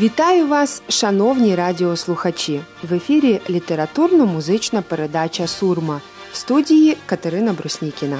Вітаю вас, шановні радіослухачі! В ефірі літературно-музична передача Сурма в студії Катерина Бруснікіна.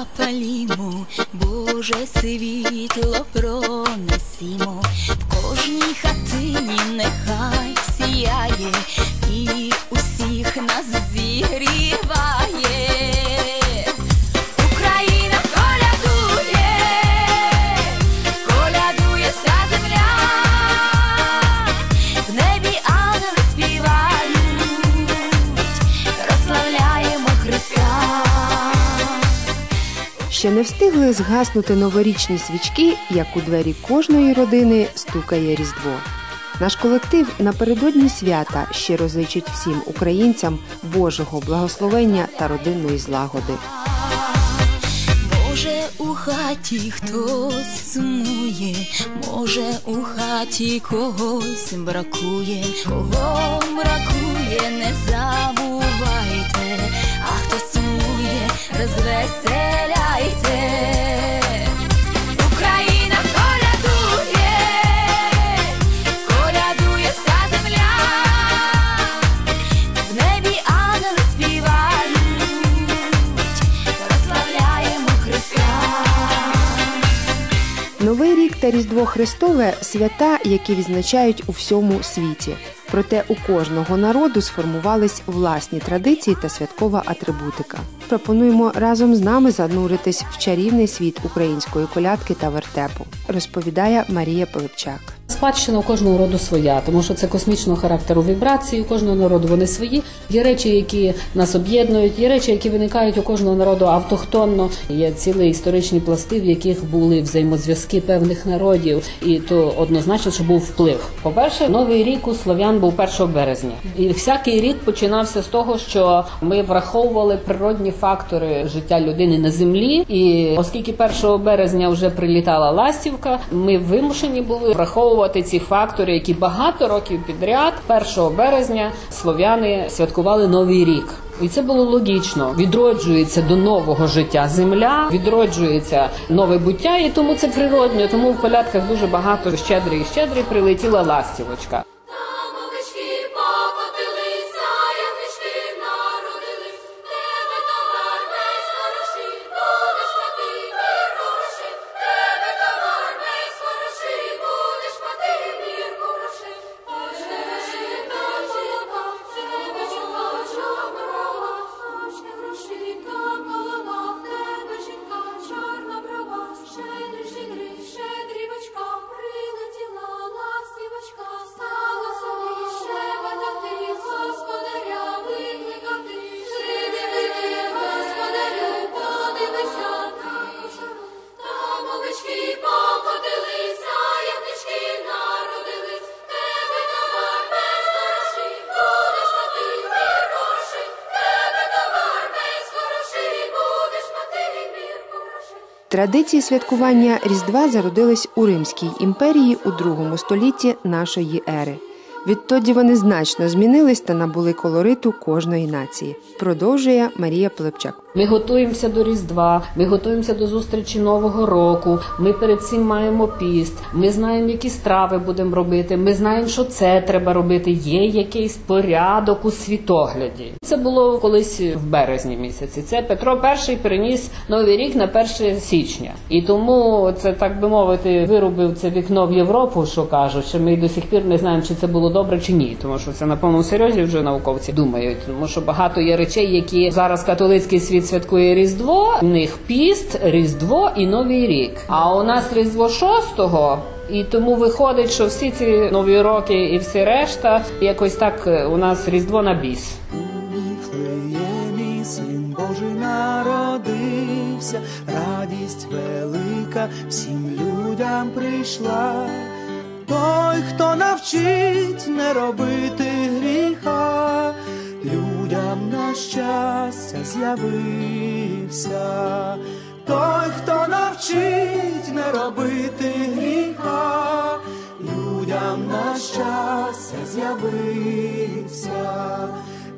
Запалімо, Боже світло пронесімо, Ще не встигли згаснути новорічні свічки, як у двері кожної родини стукає Різдво. Наш колектив напередодні свята щиро зичить всім українцям Божого благословення та родинної злагоди. Може, у хаті хтось сумує, може, у хаті когось бракує, кого бракує, не забувайте, а хто сумує, розвеселяйте. Новий рік та Різдво Христове свята, які відзначають у всьому світі. Проте у кожного народу сформувались власні традиції та святкова атрибутика. Пропонуємо разом з нами зануритись в чарівний світ української колядки та вертепу, розповідає Марія Пилипчак. Спадщина у кожного роду своя, тому що це космічного характеру вібрації. У кожного народу вони свої. Є речі, які нас об'єднують, є речі, які виникають у кожного народу автохтонно. Є цілі історичні пласти, в яких були взаємозв'язки певних народів, і то однозначно, що був вплив. По перше, новий рік у слов'ян був 1 березня, і всякий рік починався з того, що ми враховували природні фактори життя людини на землі. І оскільки 1 березня вже прилітала ластівка, ми вимушені були враховувати ці фактори, які багато років підряд, 1 березня, слов'яни святкували новий рік. І це було логічно. Відроджується до нового життя земля, відроджується нове буття, і тому це природньо. Тому в колядках дуже багато щедрий щедрий прилетіла ластівочка. Традиції святкування Різдва зародились у Римській імперії у другому столітті нашої ери. Відтоді вони значно змінились та набули колориту кожної нації. Продовжує Марія Пилипчак. Ми готуємося до Різдва, ми готуємося до зустрічі Нового року. Ми перед цим маємо піст. Ми знаємо, які страви будемо робити. Ми знаємо, що це треба робити. Є якийсь порядок у світогляді. Це було колись в березні місяці. Це Петро І переніс новий рік на 1 січня, і тому це так би мовити, виробив це вікно в Європу, що кажуть. Що ми до сих пір не знаємо, чи це було добре чи ні, тому що це на повному серйозі вже науковці думають. Тому що багато є речей, які зараз католицький світ святкує Різдво. У них піст, Різдво і Новий рік. А у нас Різдво 6-го, І тому виходить, що всі ці нові роки і всі решта якось так е, у нас Різдво на біс. Син Божий народився, радість велика всім людям прийшла. Той, хто навчить не робити гріха, на щастя з'явився, той, хто навчить не робити гріха, людям на щастя з'явився,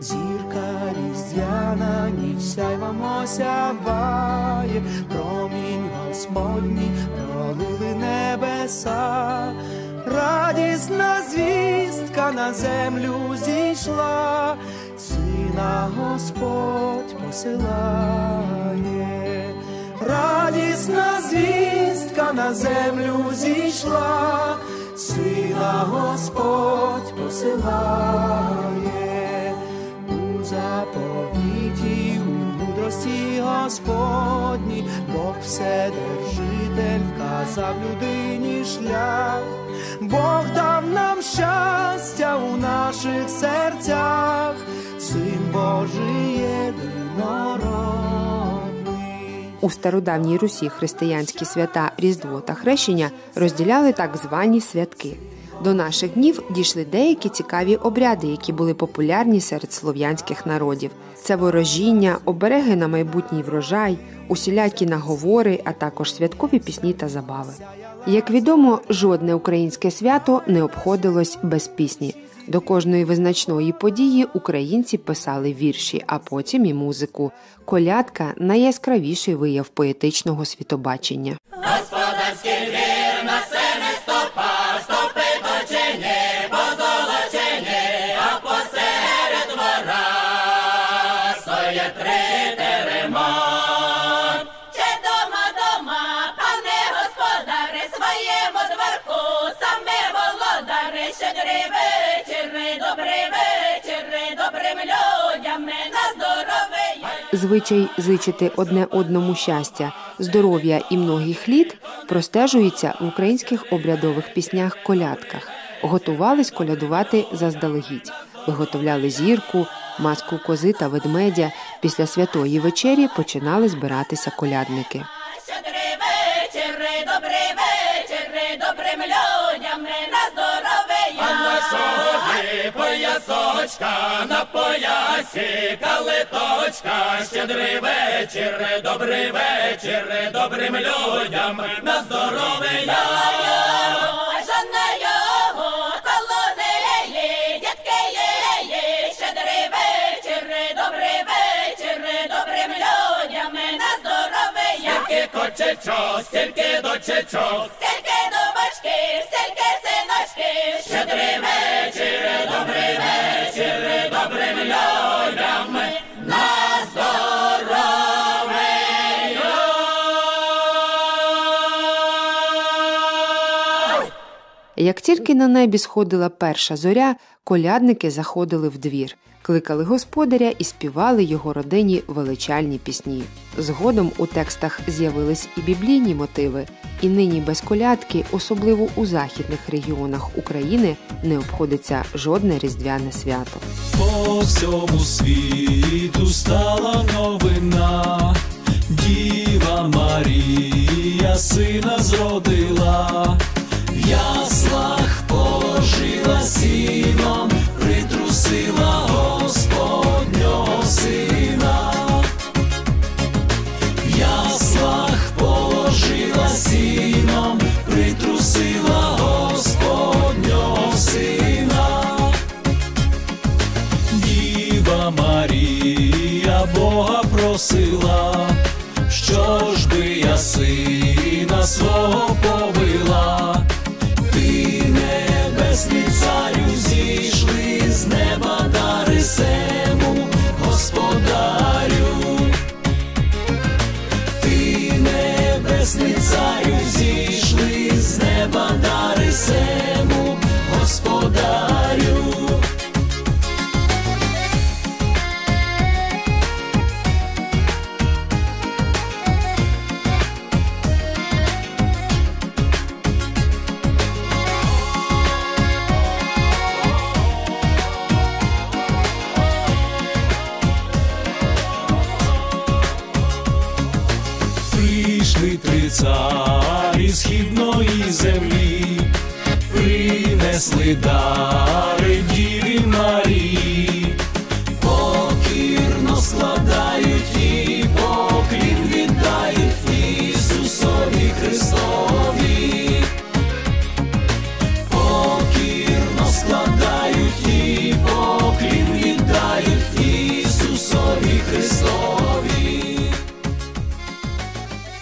зірка різдвяна, ніч сяйвом осяває, промінь Господній пролили небеса. Радісна звістка на землю зійшла, сина Господь посилає, радісна звістка на землю зійшла, сина Господь посилає, у заповіті, у мудрості Господні, Бог вседержитель вказав людині шлях. Бог дав нам щастя у наших серцях, Син Божий єдинородний. У стародавній Русі християнські свята Різдво та Хрещення розділяли так звані святки. До наших днів дійшли деякі цікаві обряди, які були популярні серед слов'янських народів. Це ворожіння, обереги на майбутній врожай, усілякі наговори, а також святкові пісні та забави. Як відомо, жодне українське свято не обходилось без пісні. До кожної визначної події українці писали вірші, а потім і музику. Колядка найяскравіший вияв поетичного світобачення. Че Звичай зичити одне одному щастя, здоров'я і многих літ простежується в українських обрядових піснях колядках. Готувались колядувати заздалегідь, виготовляли зірку, маску кози та ведмедя. Після святої вечері починали збиратися колядники. Добрий вечір, добрим людям на здоров'я. А на поясочка, на поясі калиточка, щедрий вечір, добрий вечір, добрим людям. На здоров'я. Стільки кочечок, стільки дочечок, Стільки до башки, Як тільки на небі сходила перша зоря, колядники заходили в двір, кликали господаря і співали його родині величальні пісні. Згодом у текстах з'явились і біблійні мотиви, і нині без колядки, особливо у західних регіонах України, не обходиться жодне різдвяне свято. По всьому світу стала новина, Діва Марія сина зродила, Прийшли і східної землі, принесли дари Діві Марії,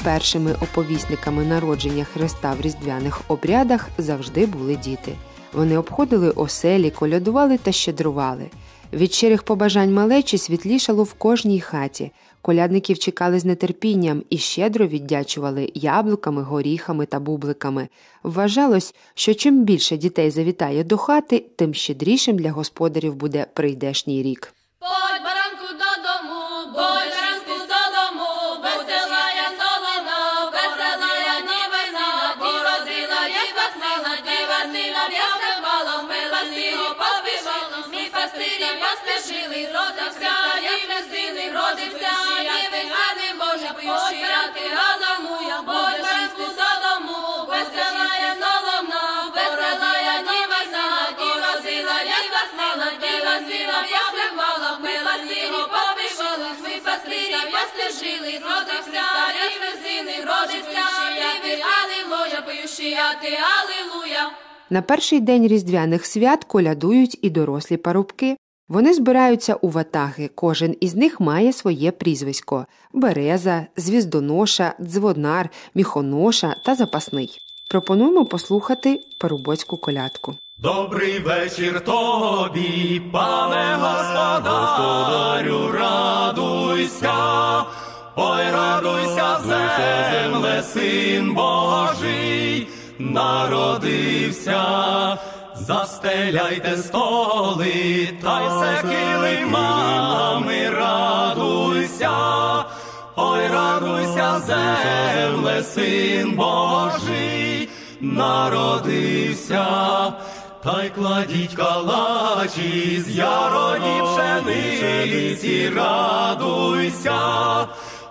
першими оповісниками народження Христа в різдвяних обрядах завжди були діти. Вони обходили оселі, колядували та щедрували. Від щирих побажань малечі світлішало в кожній хаті. Колядників чекали з нетерпінням і щедро віддячували яблуками, горіхами та бубликами. Вважалось, що чим більше дітей завітає до хати, тим щедрішим для господарів буде прийдешній рік. Поспішили, родився, я сили, родився, діви не може пощиряти, галамуя, подь баранку додому, весела я солона, весела я діва зріла, діва сміла, діва сина, в'язка мала, мила сіго поспішила, мій пастирі поспішили, родився, я сили, родився, діви алілуя, поющияти, алілуя. На перший день різдвяних свят колядують і дорослі парубки. Вони збираються у ватаги, кожен із них має своє прізвисько береза, звіздоноша, дзвонар, міхоноша та запасний. Пропонуємо послухати парубоцьку колядку. Добрий вечір тобі, пане господарю, радуйся, ой, радуйся, земле, син Божий, народився, застеляйте столи, та й се килимами, радуйся, ой, радуйся, земле, син Божий, народився. Та й кладіть калачі з яроні пшениці, радуйся,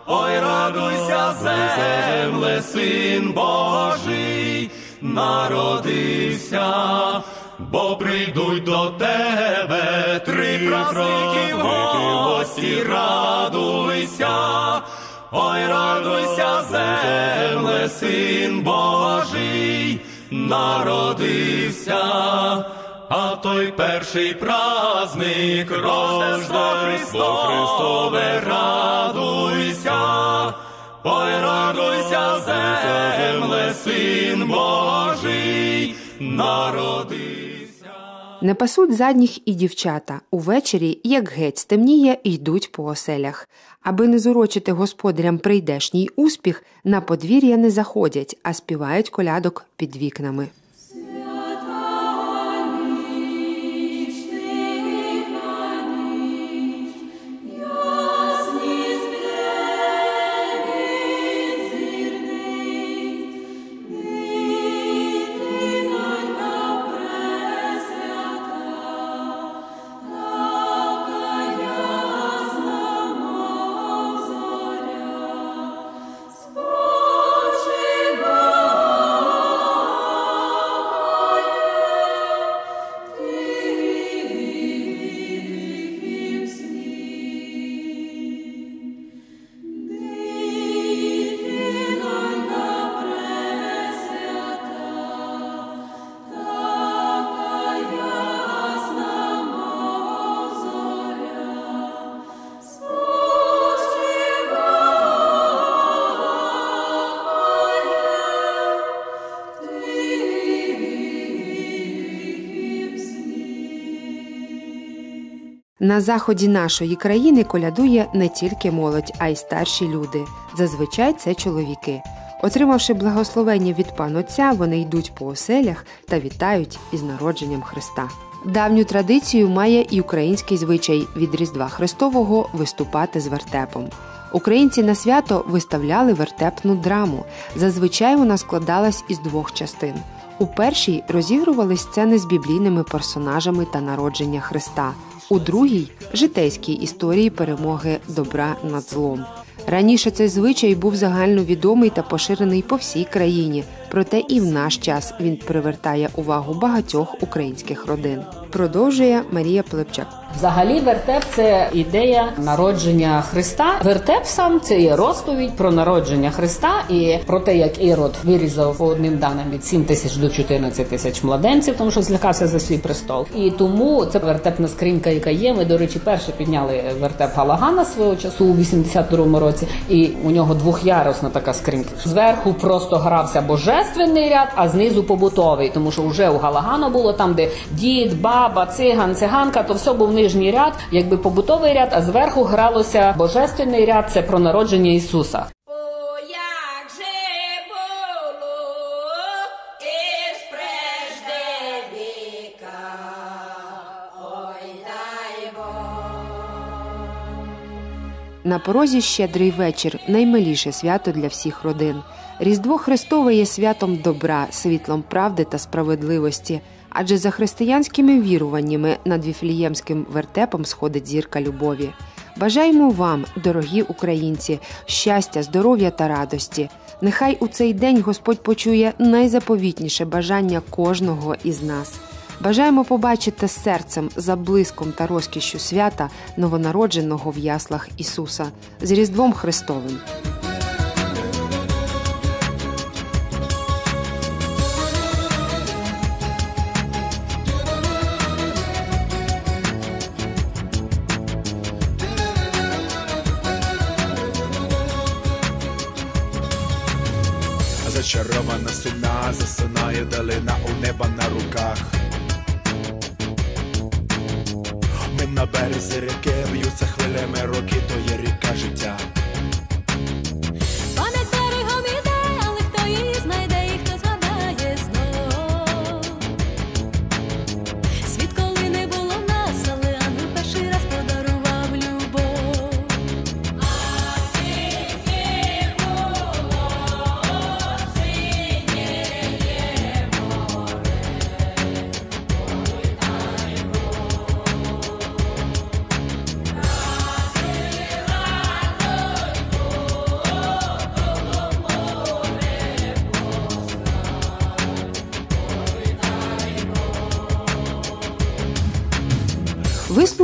ой, радуйся, земле, син Божий, народився, бо прийдуть до тебе три праздники в гості, радуйся, ой, радуйся, земле, син Божий, народився, а той перший праздник Рождество Христове, радуйся, ой, радуйся, земле, син Божий, народився. Не пасуть задніх і дівчата. Увечері, як геть стемніє, йдуть по оселях. Аби не зурочити господарям прийдешній успіх, на подвір'я не заходять, а співають колядок під вікнами. На заході нашої країни колядує не тільки молодь, а й старші люди. Зазвичай це чоловіки. Отримавши благословення від пан Отця, вони йдуть по оселях та вітають із народженням Христа. Давню традицію має і український звичай від Різдва Христового виступати з вертепом. Українці на свято виставляли вертепну драму. Зазвичай вона складалась із двох частин. У першій розігрували сцени з біблійними персонажами та народження Христа. У другій житейській історії перемоги добра над злом. Раніше цей звичай був загальновідомий та поширений по всій країні, проте і в наш час він привертає увагу багатьох українських родин. Продовжує Марія Пилипчак. Взагалі, вертеп це ідея народження Христа. Вертеп сам це є розповідь про народження Христа і про те, як Ірод вирізав по одним даним від 7 тисяч до 14 тисяч младенців, тому що злякався за свій престол. І тому це вертепна скринька, яка є. Ми, до речі, перше підняли вертеп Галагана свого часу у 82-му році, і у нього двохярусна така скринька. Зверху просто грався божественний ряд, а знизу побутовий, тому що вже у Галагана було там, де дід, баба, циган, циганка, то все був нижній ряд, якби побутовий ряд, а зверху гралося божественний ряд. Це про народження Ісуса. На порозі щедрий вечір наймиліше свято для всіх родин. Різдво Христове є святом добра, світлом правди та справедливості. Адже за християнськими віруваннями над віфліємським вертепом сходить зірка любові. Бажаємо вам, дорогі українці, щастя, здоров'я та радості. Нехай у цей день Господь почує найзаповітніше бажання кожного із нас. Бажаємо побачити серцем за блиском та розкішшю свята новонародженого в яслах Ісуса з Різдвом Христовим. Зачарована сумна, засинає далина у неба на руках. Ми на березі ріки б'ються хвилями роки, то є ріка життя.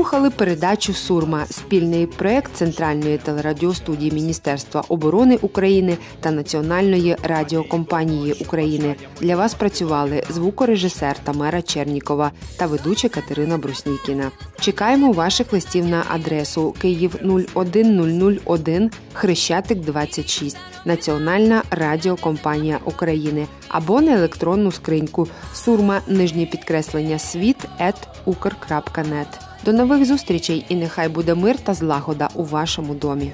Слухали передачу Сурма, спільний проект Центральної телерадіостудії Міністерства оборони України та Національної радіокомпанії України. Для вас працювали звукорежисер Тамара Чернікова та ведуча Катерина Бруснікіна. Чекаємо ваших листів на адресу Київ 01001 Хрещатик 26 Національна радіокомпанія України або на електронну скриньку сурма нижнє підкреслення світ ukr.net. До нових зустрічей і нехай буде мир та злагода у вашому домі.